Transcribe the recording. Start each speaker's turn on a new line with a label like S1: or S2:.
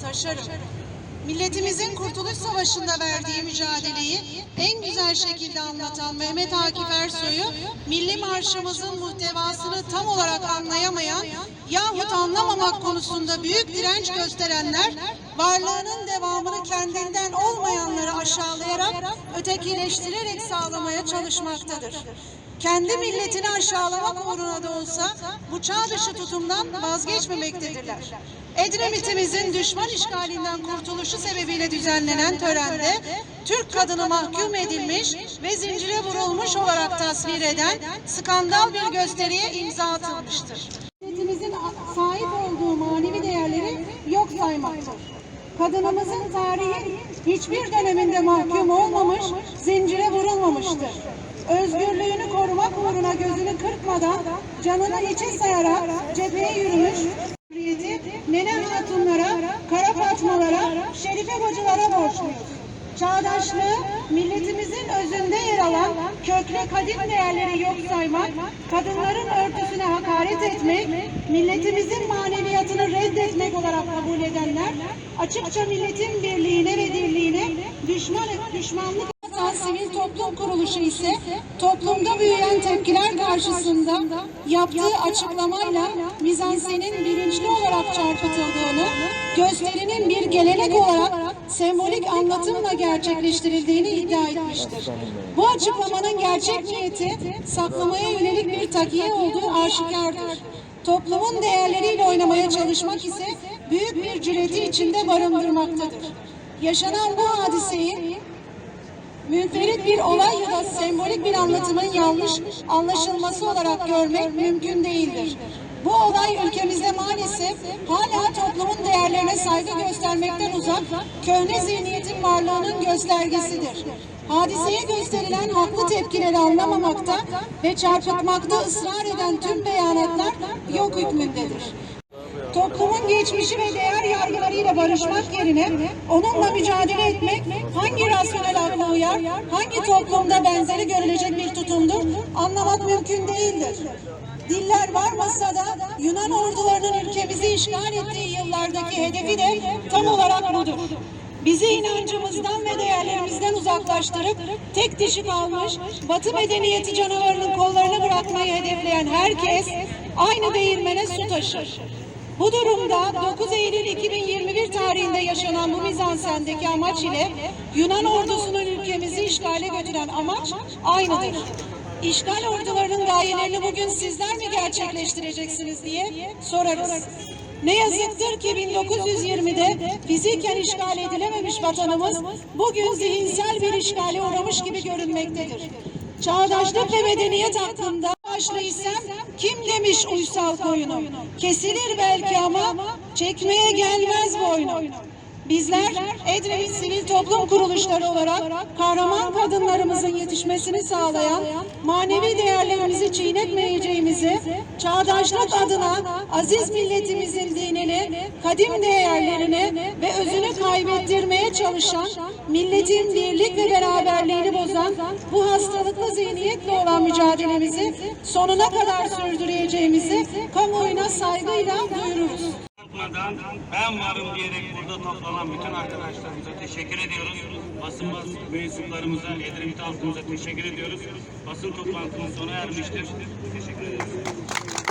S1: taşırım. Milletimizin Kurtuluş Savaşı'nda verdiği mücadeleyi en güzel şekilde anlatan Mehmet Akif Ersoy'u milli marşımızın muhtevasını tam olarak anlayamayan yahut anlamamak konusunda büyük direnç gösterenler varlığının devamını kendinden olmayanları aşağılayarak ötekileştirerek sağlamaya çalışmaktadır. Kendi milletini aşağılamak uğruna da olsa bu çağ dışı tutumdan vazgeçmemektedirler. Edremit'imizin düşman işgalinden kurtuluşu sebebiyle düzenlenen törende Türk kadını mahkum edilmiş ve zincire vurulmuş olarak tasvir eden skandal bir gösteriye imza atılmıştır. Milletimizin sahip olduğu manevi değerleri yok saymaktır. Kadınımızın tarihi hiçbir döneminde mahkum olmamış, zincire vurulmamıştır. Özgürlüğünü korumak uğruna gözünü kırpmadan canını hiçe sayarak cepheye yürümüş, Cumhuriyeti Nene Hatunlara, Kara Fatmalara, Şerife Bacılara borçluyuz. Çağdaşlığı milletimizin özünde yer alan köklü kadim değerleri yok saymak, kadınların örtüsüne hakaret etmek, milletimizin maneviyatını reddetmek olarak kabul edenler, açıkça milletin birliğine ve dirliğine düşman, düşmanlık eden sivil toplum kuruluşu ise toplumda büyüyen tepkiler karşısında yaptığı açıklamayla mizansenin bilinçli olarak çarpıtıldığını, gösterinin bir gelenek olarak sembolik anlatımla gerçekleştirildiğini iddia etmiştir. Bu açıklamanın gerçek niyeti saklamaya yönelik bir takiye olduğu aşikardır. Toplumun değerleriyle oynamaya çalışmak ise büyük bir cüreti içinde barındırmaktadır. Yaşanan bu hadiseyi münferit bir olay ya da sembolik bir anlatımın yanlış anlaşılması olarak görmek mümkün değildir. Bu olay ülkemizde maalesef hala toplumun değerlerine saygı göstermekten uzak, köhne zihniyetin varlığının göstergesidir. Hadiseye gösterilen haklı tepkileri anlamamakta ve çarpıtmakta ısrar eden tüm beyanatlar yok hükmündedir. Toplumun geçmişi ve değer yargılarıyla barışmak yerine onunla mücadele etmek hangi rasyonel akla uyar, hangi toplumda benzeri görülecek bir tutumdur anlamak mümkün değildir. Diller varmasa da Yunan ordularının ülkemizi işgal ettiği yıllardaki hedefi de tam olarak budur. Bizi inancımızdan ve değerlerimizden uzaklaştırıp tek dişi kalmış Batı medeniyeti canavarının kollarını bırakmayı hedefleyen herkes aynı değirmene su taşır. Bu durumda 9 Eylül 2021 tarihinde yaşanan bu mizansendeki amaç ile Yunan ordusunun ülkemizi işgale götüren amaç aynıdır. İşgal ordularının gayelerini bugün sizler mi gerçekleştireceksiniz diye sorarız. Ne yazıktır ki 1920'de fiziken işgal edilememiş vatanımız bugün zihinsel bir işgale uğramış gibi görünmektedir. Çağdaşlık ve medeniyet hakkında başlıysam kim demiş uysal koyunu? Kesilir belki ama çekmeye gelmez boynu. Bizler Edremit Sivil Toplum Kuruluşları olarak kahraman kadınlarımızın yetişmesini sağlayan manevi değerlerimizi çiğnetmeyeceğimizi, çağdaşlık adına aziz milletimizin dinini, kadim değerlerini ve özünü kaybettirmeye çalışan, milletin birlik ve beraberliğini bozan bu hastalıklı zihniyetle olan mücadelemizi sonuna kadar sürdüreceğimizi kamuoyuna saygıyla duyururuz.
S2: Korkmadan ben varım diyerek burada toplanan bütün arkadaşlarımıza teşekkür ediyoruz. Basın bas mensuplarımıza, Edremit halkımıza teşekkür ediyoruz. Basın toplantımız sona ermiştir. Teşekkür ederiz.